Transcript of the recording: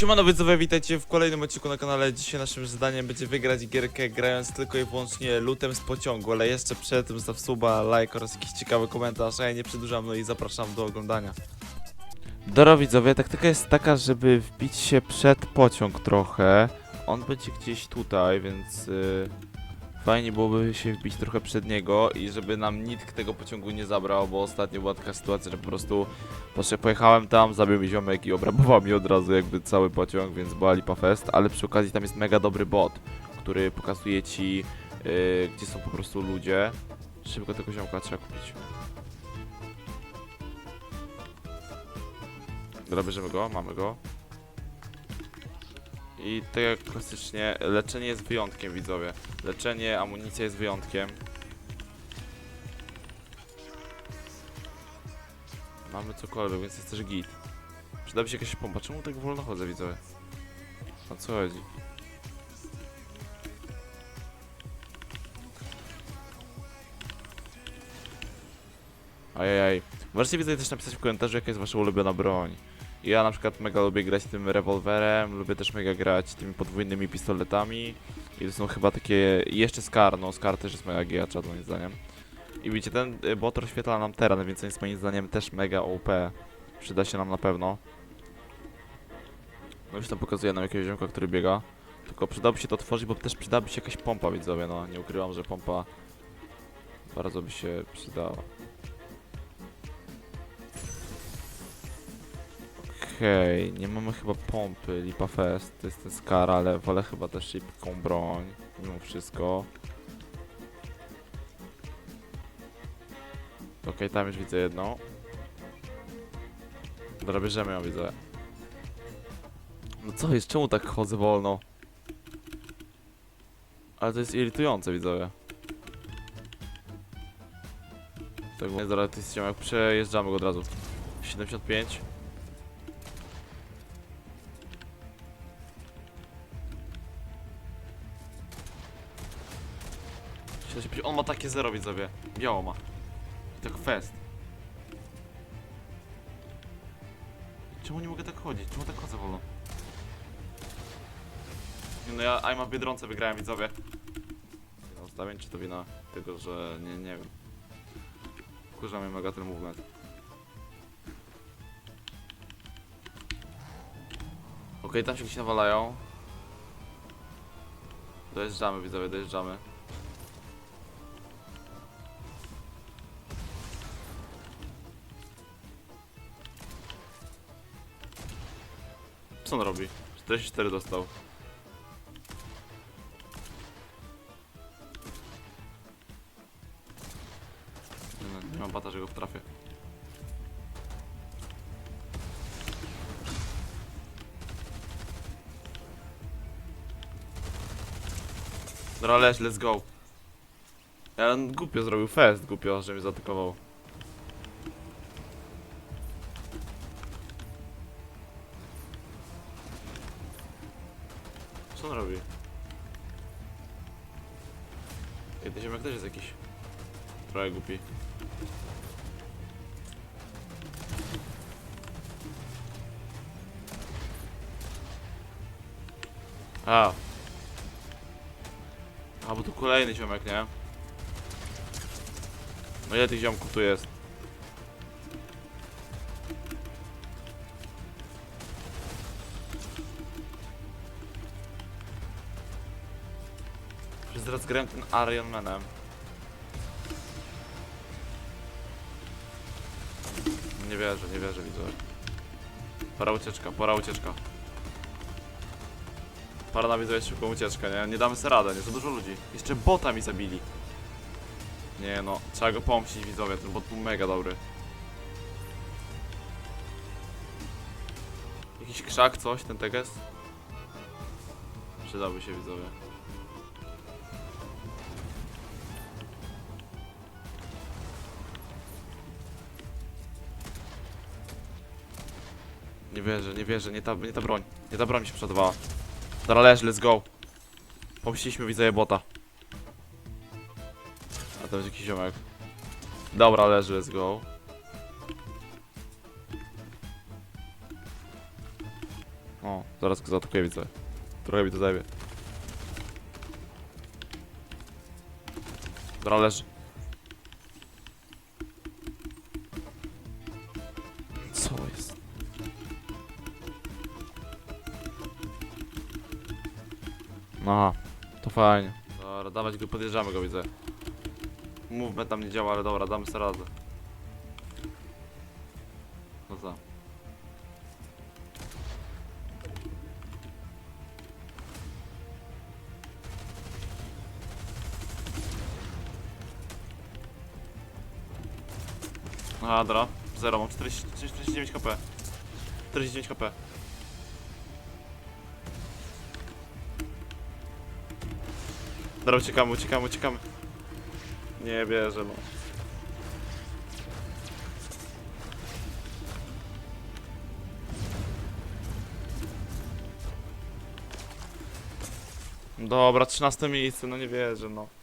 Siemano widzowie, witajcie w kolejnym odcinku na kanale. Dzisiaj naszym zadaniem będzie wygrać gierkę grając tylko i wyłącznie lutem z pociągu, ale jeszcze przed tym staw suba, like oraz jakiś ciekawy komentarz, a ja nie przedłużam, no i zapraszam do oglądania. Dobra widzowie, taktyka jest taka, żeby wbić się przed pociąg trochę. On będzie gdzieś tutaj, więc y, fajnie byłoby się wbić trochę przed niego i żeby nam nikt tego pociągu nie zabrał, bo ostatnio była taka sytuacja, że po prostu Patrzę, pojechałem tam, zabił mi ziomek i obrabował mi od razu jakby cały pociąg, więc była lipa fest, ale przy okazji tam jest mega dobry bot, który pokazuje ci, yy, gdzie są po prostu ludzie. Szybko tego ziomka trzeba kupić. Dobra, bierzemy go, mamy go. I tak jak klasycznie, leczenie jest wyjątkiem, widzowie. Leczenie, amunicja jest wyjątkiem. Mamy cokolwiek, więc jest też git. Przyda się jakaś pompa. Czemu tak wolno chodzę, widzowie? O co chodzi? Ajajaj. Możecie widzę też napisać w komentarzu, jaka jest wasza ulubiona broń. Ja na przykład mega lubię grać tym rewolwerem, lubię też mega grać tymi podwójnymi pistoletami. I to są chyba takie... jeszcze Scar, no Scar też jest mega gigacza moim zdaniem. I widzicie, ten y, bot rozświetla nam teren, więc jest moim zdaniem też mega OP. Przyda się nam na pewno. No już tam pokazuje nam jakiegoś ziomka, który biega. Tylko przydałoby się to otworzyć, bo też przydałaby się jakaś pompa, widzowie, no. Nie ukrywam, że pompa bardzo by się przydała. Okej, nie mamy chyba pompy, lipa fest, to jest ten skar, ale wolę chyba też szybką broń, mimo wszystko. Okej, tam już widzę jedną. Dobra, bierzemy ją, widzę. No co jest? Czemu tak chodzę wolno? Ale to jest irytujące, widzowie. Tak, bo zaraz jest jak przejeżdżamy go od razu. 75. On ma takie zero, widzowie. Biało ma. I tak fest. Czemu nie mogę tak chodzić? Czemu tak chodzę wolno? Nie no ja I'm w Biedronce wygrałem widzowie. Wina czy to wina tego, że nie, nie wiem. Kurza mnie mega ten movement. Okej, tam się gdzieś nawalają. Dojeżdżamy widzowie, dojeżdżamy. Co on robi? 44 dostał. Nie, nie mam bata, że go wtrafię. Dobra, let's go. Ja on głupio zrobił fest, głupio, że mnie zaatakował. Co on robi? Ej, ten ziomek też jest jakiś trochę głupi. A. A, bo tu kolejny ziomek, nie? No ile tych ziomków tu jest? Zaraz grałem ten Iron Manem. Nie wierzę, nie wierzę, widzę. Pora ucieczka, pora ucieczka. Pora na widzowie szybką ucieczkę, nie? Nie damy sobie radę, nie? Za dużo ludzi. Jeszcze bota mi zabili. Nie no, trzeba go pomścić widzowie, ten bot był mega dobry. Jakiś krzak, coś, ten teges? Przydałby się widzowie. Nie wierzę, nie wierzę, nie ta, nie ta broń. Nie ta broń mi się przodowała. Dobra, leż, let's go. Pomściliśmy widzowie bota. A to jest jakiś ziomek. Dobra, leży, let's go. O, zaraz go zaatakuję, widzę. Trochę mi to zajmie. Dobra, leży. Co jest? Aha, to fajnie. Dobra, dawać go, podjeżdżamy go, widzę. Movement tam nie działa, ale dobra, damy sobie radę. No co? Dobra. Zero, mam 40, 49 HP. 49 HP. Dobra, uciekamy, uciekamy, uciekamy. Nie wierzę, no. Dobra, 13 miejsce, no nie wierzę, no.